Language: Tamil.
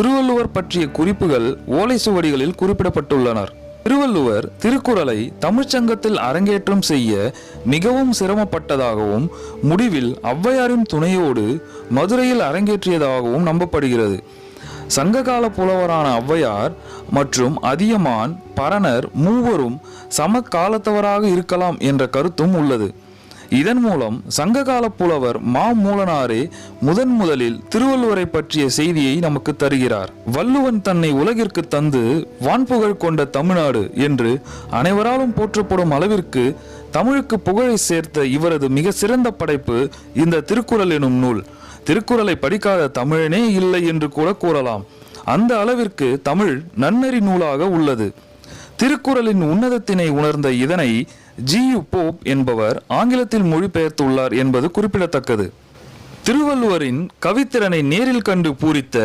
திருவள்ளுவர் பற்றிய குறிப்புகள் ஓலை சுவடிகளில் குறிப்பிடப்பட்டுள்ளனர். திருவள்ளுவர் திருக்குறளை தமிழ்ச்சங்கத்தில் அரங்கேற்றம் செய்ய மிகவும் சிரமப்பட்டதாகவும் முடிவில் ஔவையாரின் துணையோடு மதுரையில் அரங்கேற்றியதாகவும் நம்பப்படுகிறது. சங்ககால புலவரான ஔவையார் மற்றும் அதியமான் பரணர் மூவரும் சமகாலத்தவராக இருக்கலாம் என்ற கருத்தும் உள்ளது. இதன் மூலம் சங்ககால புலவர் மா மூலனாரே முதன் முதலில் திருவள்ளுவரை பற்றிய செய்தியை நமக்கு தருகிறார். வள்ளுவன் தன்னை உலகிற்கு தந்து வான்புகழ் கொண்ட தமிழ்நாடு என்று அனைவராலும் போற்றப்படும் அளவிற்கு தமிழுக்கு புகழை சேர்த்த இவரது மிக சிறந்த படைப்பு இந்த திருக்குறள் எனும் நூல். திருக்குறளை படிக்காத தமிழனே இல்லை என்று கூட கூறலாம். அந்த அளவிற்கு தமிழ் நன்னெறி நூலாக உள்ளது. திருக்குறளின் உன்னதத்தினை உணர்ந்த இதனை ஜி யு போப் என்பவர் ஆங்கிலத்தில் மொழிபெயர்த்துள்ளார் என்பது குறிப்பிடத்தக்கது. திருவள்ளுவரின் கவித்திறனை நேரில் கண்டு பூரித்த